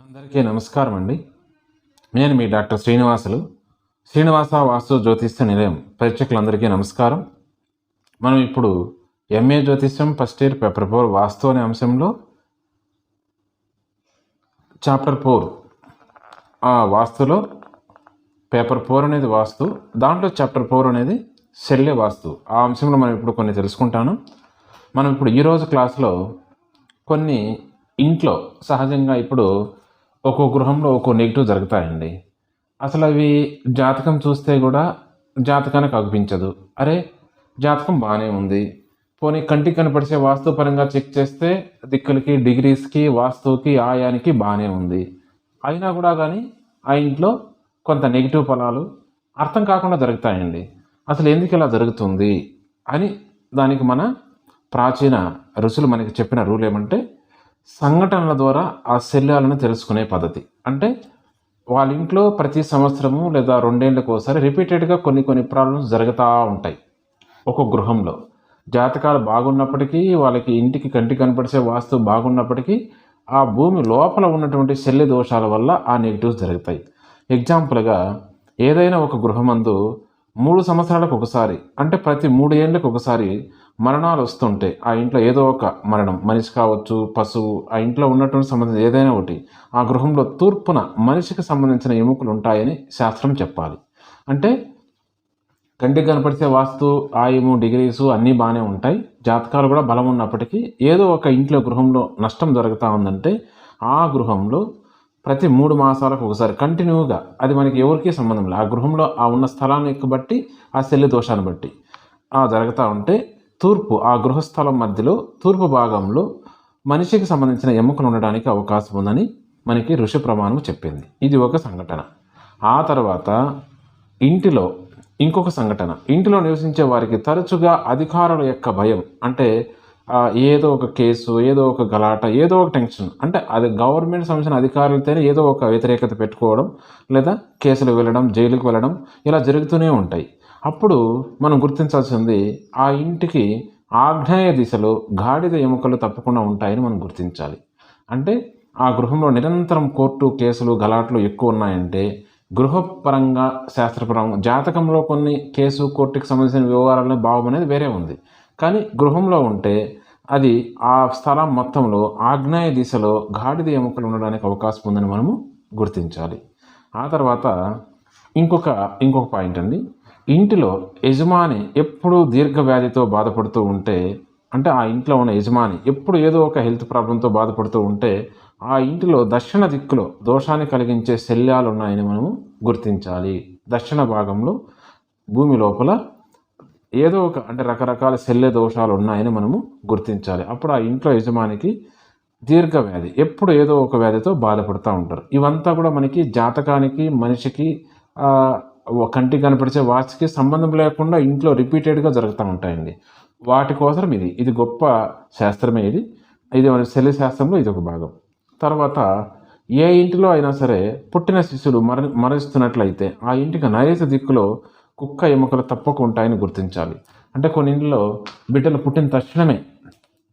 అందరికీ నమస్కారం అండి నేను మీ డాక్టర్ శ్రీనివాసులు. శ్రీనివాస వాస్తు జ్యోతిష్య నిలయం ప్రేక్షకులందరికీ నమస్కారం. మనం ఇప్పుడు ఎంఏ జ్యోతిష్యం first year paper four vastu అనే అంశంలో చాప్టర్ ఫోర్ ఆ వాస్తులో పేపర్ ఫోర్ అనేది వాస్తు దాంట్లో చాప్టర్ ఫోర్ అనేది శల్య వాస్తు. ఆ అంశంలో మనం ఇప్పుడు కొన్ని తెలుసుకుంటాను. మనం ఇప్పుడు ఈరోజు క్లాస్లో కొన్ని ఇంట్లో సహజంగా ఇప్పుడు ఒక్కో గృహంలో ఒక్కో నెగిటివ్ జరుగుతాయండి. అసలు అవి జాతకం చూస్తే కూడా జాతకానికి అగుపించదు. అరే జాతకం బాగానే ఉంది. పోనీ కంటికి కనపడిచే వాస్తుపరంగా చెక్ చేస్తే దిక్కులకి డిగ్రీస్కి వాస్తువుకి ఆయానికి బాగానే ఉంది. అయినా కూడా కానీ ఆ ఇంట్లో కొంత నెగిటివ్ ఫలాలు అర్థం కాకుండా జరుగుతాయండి. అసలు ఎందుకు ఇలా జరుగుతుంది అని దానికి మన ప్రాచీన ఋషులు మనకి చెప్పిన రూల్ ఏమంటే సంఘటనల ద్వారా ఆ శల్యాలను తెలుసుకునే పద్ధతి. అంటే వాళ్ళ ఇంట్లో ప్రతి సంవత్సరము లేదా రెండేళ్ళకి ఒకసారి రిపీటెడ్గా కొన్ని కొన్ని ప్రాబ్లమ్స్ జరుగుతూ ఉంటాయి. ఒక గృహంలో. జాతకాలు బాగున్నప్పటికీ వాళ్ళకి ఇంటికి కంటి కనపడిసే వాస్తు బాగున్నప్పటికీ ఆ భూమి లోపల ఉన్నటువంటి శల్య దోషాల వల్ల ఆ నెగిటివ్స్ జరుగుతాయి. ఎగ్జాంపుల్గా ఏదైనా ఒక గృహమందు మూడు సంవత్సరాలకు ఒకసారి అంటే ప్రతి మూడు ఏళ్ళకు ఒకసారి మరణాలు వస్తుంటే ఆ ఇంట్లో ఏదో ఒక మరణం. మనిషి కావచ్చు పశువు ఆ ఇంట్లో ఉన్నటువంటి సంబంధించిన ఏదైనా ఒకటి ఆ గృహంలో తూర్పున మనిషికి సంబంధించిన ఎముకలు ఉంటాయని శాస్త్రం చెప్పాలి. అంటే కంటికి కనపడితే వాస్తు ఆయుము డిగ్రీసు అన్నీ బాగానే ఉంటాయి. జాతకాలు కూడా బలం ఉన్నప్పటికీ ఏదో ఒక ఇంట్లో గృహంలో నష్టం జరుగుతూ ఉందంటే ఆ గృహంలో ప్రతి మూడు మాసాలకు ఒకసారి కంటిన్యూగా అది మనకి ఎవరికీ సంబంధం లేదు. ఆ గృహంలో ఆ ఉన్న స్థలాన్ని బట్టి ఆ శల్య దోషాన్ని బట్టి ఆ జరుగుతూ ఉంటే తూర్పు ఆ గృహస్థలం మధ్యలో తూర్పు భాగంలో మనిషికి సంబంధించిన ఎముకలు ఉండడానికి అవకాశం ఉందని మనకి ఋషి ప్రమాణం చెప్పింది. ఇది ఒక సంఘటన. ఆ తర్వాత ఇంటిలో ఇంకొక సంఘటన. ఇంటిలో నివసించే వారికి తరచుగా అధికారుల యొక్క భయం అంటే ఏదో ఒక కేసు ఏదో ఒక గలాట ఏదో ఒక టెన్షన్ అంటే అది గవర్నమెంట్ సంబంధించిన అధికారులతోనే ఏదో ఒక వ్యతిరేకత పెట్టుకోవడం లేదా కేసులు వెళ్ళడం జైలుకు వెళ్ళడం ఇలా జరుగుతూనే ఉంటాయి. అప్పుడు మనం గుర్తించాల్సింది ఆ ఇంటికి ఆగ్నేయ దిశలో గాడిద ఎముకలు తప్పకుండా ఉంటాయని మనం గుర్తించాలి. అంటే ఆ గృహంలో నిరంతరం కోర్టు కేసులు గలాట్లు ఎక్కువ ఉన్నాయంటే గృహపరంగా శాస్త్రపరంగా జాతకంలో కొన్ని కేసు కోర్టుకి సంబంధించిన వ్యవహారాలనే భావం అనేది వేరే ఉంది. కానీ గృహంలో ఉంటే అది ఆ స్థలం మొత్తంలో ఆగ్నేయ దిశలో గాడిద ఎముకలు ఉండడానికి అవకాశం ఉందని మనము గుర్తించాలి. ఆ తర్వాత ఇంకొక ఇంకొక పాయింట్ అండి. ఇంటిలో యజమాని ఎప్పుడూ దీర్ఘవ్యాధితో బాధపడుతూ ఉంటే అంటే ఆ ఇంట్లో ఉన్న యజమాని ఎప్పుడు ఏదో ఒక హెల్త్ ప్రాబ్లంతో బాధపడుతూ ఉంటే ఆ ఇంటిలో దక్షిణ దిక్కులో దోషాన్ని కలిగించే శల్యాలు ఉన్నాయని మనము గుర్తించాలి. దక్షిణ భాగంలో భూమి లోపల ఏదో ఒక అంటే రకరకాల శల్య దోషాలు ఉన్నాయని మనము గుర్తించాలి. అప్పుడు ఆ ఇంట్లో యజమానికి దీర్ఘ వ్యాధి ఎప్పుడు ఏదో ఒక వ్యాధితో బాధపడుతూ ఉంటారు. ఇవంతా కూడా మనకి జాతకానికి మనిషికి కంటికి కనపడిచే వాచ్కి సంబంధం లేకుండా ఇంట్లో రిపీటెడ్గా జరుగుతూ ఉంటాయండి. వాటి కోసం ఇది. ఇది గొప్ప శాస్త్రమే ఇది. ఇది మన శల్య శాస్త్రంలో ఇది ఒక భాగం. తర్వాత ఏ ఇంటిలో అయినా సరే పుట్టిన శిశువులు మర మరణిస్తున్నట్లయితే ఆ ఇంటికి నైరుతి దిక్కులో కుక్క ఎముకలు తప్పక ఉంటాయని గుర్తించాలి. అంటే కొన్ని ఇంట్లో బిడ్డలు పుట్టిన తక్షణమే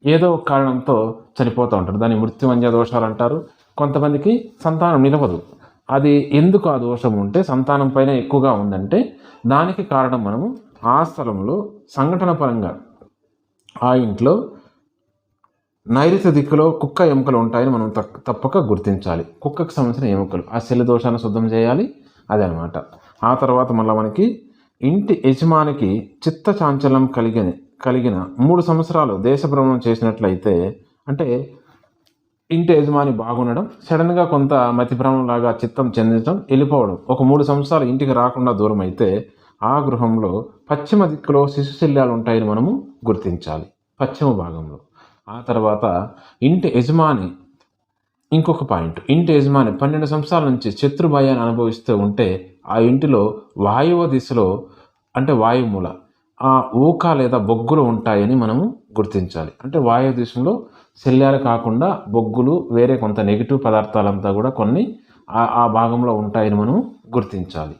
ఏదో కారణంతో చనిపోతూ ఉంటారు. దాన్ని మృత్యువంజ దోషాలు అంటారు. కొంతమందికి సంతానం నిలవదు. అది ఎందుకు ఆ దోషం ఉంటే సంతానం పైన ఎక్కువగా ఉందంటే దానికి కారణం మనము ఆ స్థలంలో సంఘటన పరంగా ఆ ఇంట్లో నైరుతి దిక్కులో కుక్క ఎముకలు ఉంటాయని మనం తక్- తప్పక గుర్తించాలి. కుక్కకు సంబంధించిన ఎముకలు. ఆ శల్య దోషాన్ని శుద్ధం చేయాలి. అదనమాట ఆ తర్వాత మళ్ళీ మనకి ఇంటి యజమానికి చిత్త చాంచల్యం కలిగిన కలిగిన మూడు సంవత్సరాలు దేశ భ్రమణం చేసినట్లయితే అంటే ఇంటి యజమాని బాగుండడం సడన్గా కొంత మతిభ్రమంలాగా చిత్తం చెందడం వెళ్ళిపోవడం ఒక మూడు సంవత్సరాలు ఇంటికి రాకుండా దూరం అయితే ఆ గృహంలో పశ్చిమ దిక్కులో శిశు శల్యాలు ఉంటాయని మనము గుర్తించాలి. పశ్చిమ భాగంలో. ఆ తర్వాత ఇంటి యజమాని ఇంకొక పాయింట్. ఇంటి యజమాని పన్నెండు సంవత్సరాల నుంచి శత్రుభయాన్ని అనుభవిస్తూ ఉంటే ఆ ఇంటిలో వాయువ దిశలో అంటే వాయుమూల ఆ ఊక లేదా బొగ్గులు ఉంటాయని మనము గుర్తించాలి. అంటే వాయు దిశలో శల్యాలు కాకుండా బొగ్గులు వేరే కొంత నెగిటివ్ పదార్థాలంతా కూడా కొన్ని ఆ భాగంలో ఉంటాయని మనం గుర్తించాలి.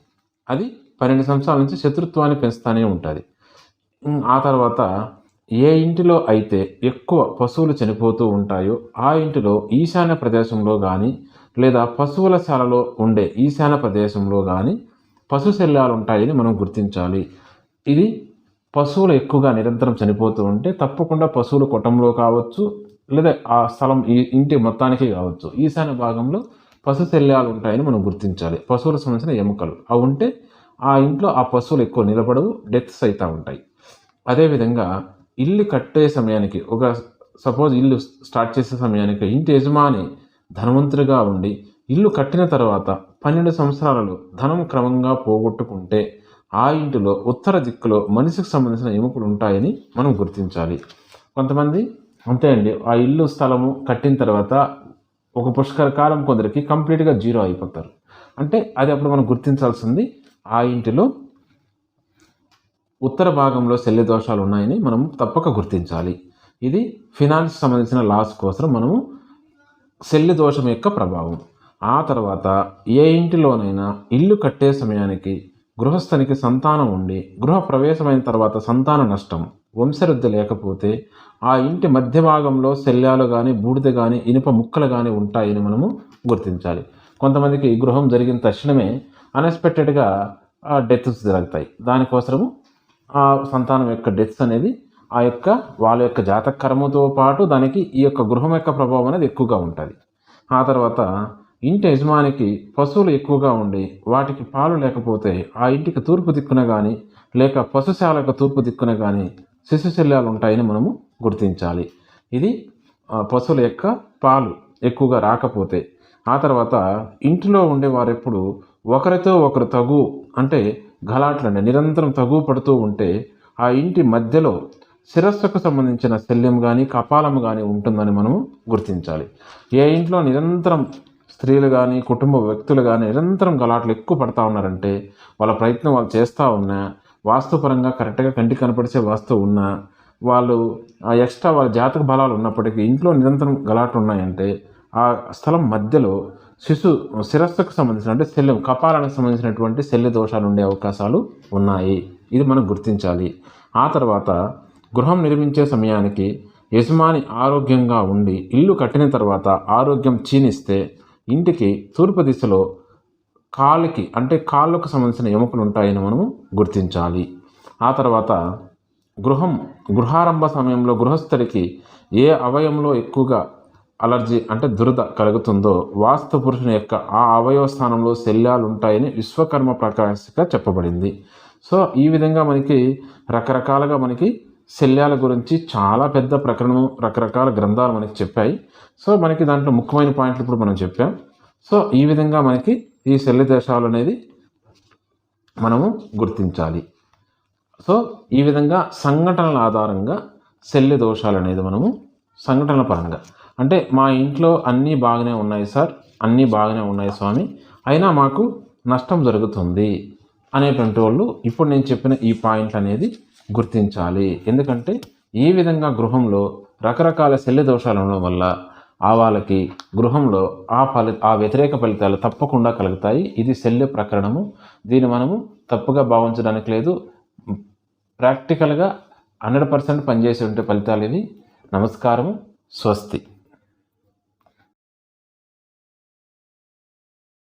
అది పన్నెండు సంవత్సరాల నుంచి శత్రుత్వాన్ని పెంచుతూనే ఉంటుంది. ఆ తర్వాత ఏ ఇంటిలో అయితే ఎక్కువ పశువులు చనిపోతూ ఉంటాయో ఆ ఇంటిలో ఈశాన్య ప్రదేశంలో కానీ లేదా పశువుల శాలలో ఉండే ఈశాన్య ప్రదేశంలో కానీ పశు శల్యాలు ఉంటాయని మనం గుర్తించాలి. ఇది పశువులు ఎక్కువగా నిరంతరం చనిపోతూ ఉంటే తప్పకుండా పశువులు కుటుంబంలో కావచ్చు లేదా ఆ స్థలం ఈ ఇంటి మొత్తానికి కావచ్చు. ఈశాన్య భాగంలో పశు శల్యాలు ఉంటాయని మనం గుర్తించాలి. పశువులకు సంబంధించిన ఎముకలు. అవి ఉంటే ఆ ఇంట్లో ఆ పశువులు ఎక్కువ నిలబడవు డెత్స్ అవుతూ ఉంటాయి. అదేవిధంగా ఇల్లు కట్టే సమయానికి ఒక సపోజ్ ఇల్లు స్టార్ట్ చేసే సమయానికి ఇంటి యజమాని ధనవంతుడిగా ఉండి ఇల్లు కట్టిన తర్వాత పన్నెండు సంవత్సరాలలో ధనం క్రమంగా పోగొట్టుకుంటే ఆ ఇంటిలో ఉత్తర దిక్కులో మనిషికి సంబంధించిన ఎముకలు ఉంటాయని మనం గుర్తించాలి. కొంతమంది అంతే అండి ఆ ఇల్లు స్థలము కట్టిన తర్వాత ఒక పుష్కర కాలం కొందరికి కంప్లీట్గా జీరో అయిపోతారు. అంటే అది అప్పుడు మనం గుర్తించాల్సింది ఆ ఇంటిలో ఉత్తర భాగంలో శల్య దోషాలు ఉన్నాయని మనం తప్పక గుర్తించాలి. ఇది ఫినాన్స్ సంబంధించిన లాస్ కోసం మనము శల్య దోషం యొక్క ప్రభావం. ఆ తర్వాత ఏ ఇంటిలోనైనా ఇల్లు కట్టే సమయానికి గృహస్థనికి సంతానం ఉండి గృహ ప్రవేశమైన తర్వాత సంతాన నష్టం. వంశరుద్ధి లేకపోతే ఆ ఇంటి మధ్య భాగంలో శల్యాలు కానీ బూడిద కానీ ఇనుప ముక్కలు కానీ ఉంటాయని మనము గుర్తించాలి. కొంతమందికి గృహం జరిగిన తక్షణమే అన్ఎక్స్పెక్టెడ్గా డెత్స్ జరుగుతాయి. దానికోసము ఆ సంతానం యొక్క డెత్స్ అనేది ఆ యొక్క వాళ్ళ యొక్క జాతక కర్మతో పాటు దానికి ఈ యొక్క గృహం యొక్క ప్రభావం అనేది ఎక్కువగా ఉంటుంది. ఆ తర్వాత ఇంటి యజమానికి పశువులు ఎక్కువగా ఉండి వాటికి పాలు లేకపోతే ఆ ఇంటికి తూర్పు దిక్కున కానీ లేక పశుశాలకు తూర్పు దిక్కున కానీ శిశుశల్యాలు ఉంటాయని మనము గుర్తించాలి. ఇది పశువుల యొక్క పాలు ఎక్కువగా రాకపోతే. ఆ తర్వాత ఇంటిలో ఉండేవారెప్పుడు ఒకరితో ఒకరు తగు అంటే గలాట్లండి నిరంతరం తగు పడుతూ ఉంటే ఆ ఇంటి మధ్యలో శిరస్సుకు సంబంధించిన శల్యం కానీ కపాలం కానీ ఉంటుందని మనము గుర్తించాలి. ఏ ఇంట్లో నిరంతరం స్త్రీలు కానీ కుటుంబ వ్యక్తులు కానీ నిరంతరం గలాట్లు ఎక్కువ పడతా ఉన్నారంటే వాళ్ళ ప్రయత్నం వాళ్ళు చేస్తూ ఉన్నా వాస్తుపరంగా కరెక్ట్గా కంటికి కనపడిచే వాస్తు ఉన్నా వాళ్ళు ఆ ఎక్స్ట్రా వాళ్ళ జాతక బలాలు ఉన్నప్పటికీ ఇంట్లో నిరంతరం గలాట్లు ఉన్నాయంటే ఆ స్థలం మధ్యలో శిశు శిరస్సుకు సంబంధించిన అంటే శల్యం కపాలానికి సంబంధించినటువంటి శల్య దోషాలు ఉండే అవకాశాలు ఉన్నాయి. ఇది మనం గుర్తించాలి. ఆ తర్వాత గృహం నిర్మించే సమయానికి యజమాని ఆరోగ్యంగా ఉండి ఇల్లు కట్టిన తర్వాత ఆరోగ్యం క్షీణిస్తే ఇంటికి తూర్పు దిశలో కాళ్ళకి అంటే కాళ్ళకు సంబంధించిన ఎముకలు ఉంటాయని మనము గుర్తించాలి. ఆ తర్వాత గృహం గృహారంభ సమయంలో గృహస్థుడికి ఏ అవయంలో ఎక్కువగా అలర్జీ అంటే దురద కలుగుతుందో వాస్తు పురుషుని యొక్క ఆ అవయవ స్థానంలో శల్యాలు ఉంటాయని విశ్వకర్మ ప్రకాశిక చెప్పబడింది. సో ఈ విధంగా మనకి రకరకాలుగా మనకి శల్యాల గురించి చాలా పెద్ద ప్రకరణం రకరకాల గ్రంథాలు మనకి చెప్పాయి. సో మనకి దాంట్లో ముఖ్యమైన పాయింట్లు ఇప్పుడు మనం చెప్పాం. సో ఈ విధంగా మనకి ఈ శల్య దోషాలు అనేది మనము గుర్తించాలి. సో ఈ విధంగా సంఘటనల ఆధారంగా శల్య దోషాలు అనేది మనము సంఘటనల పరంగా. అంటే మా ఇంట్లో అన్నీ బాగానే ఉన్నాయి సార్ అన్నీ బాగానే ఉన్నాయి స్వామి. అయినా మాకు నష్టం జరుగుతుంది అనేటువంటి వాళ్ళు ఇప్పుడు నేను చెప్పిన ఈ పాయింట్ అనేది గుర్తించాలి. ఎందుకంటే ఈ విధంగా గృహంలో రకరకాల శల్య దోషాలు ఉండడం వల్ల ఆ వాళ్ళకి గృహంలో ఆ ఫలి ఆ వ్యతిరేక ఫలితాలు తప్పకుండా కలుగుతాయి. ఇది శల్య ప్రకరణము. దీన్ని మనము తప్పుగా భావించడానికి లేదు. ప్రాక్టికల్గా హండ్రెడ్ పర్సెంట్ పనిచేసే ఫలితాలు ఇవి. నమస్కారము. స్వస్తి.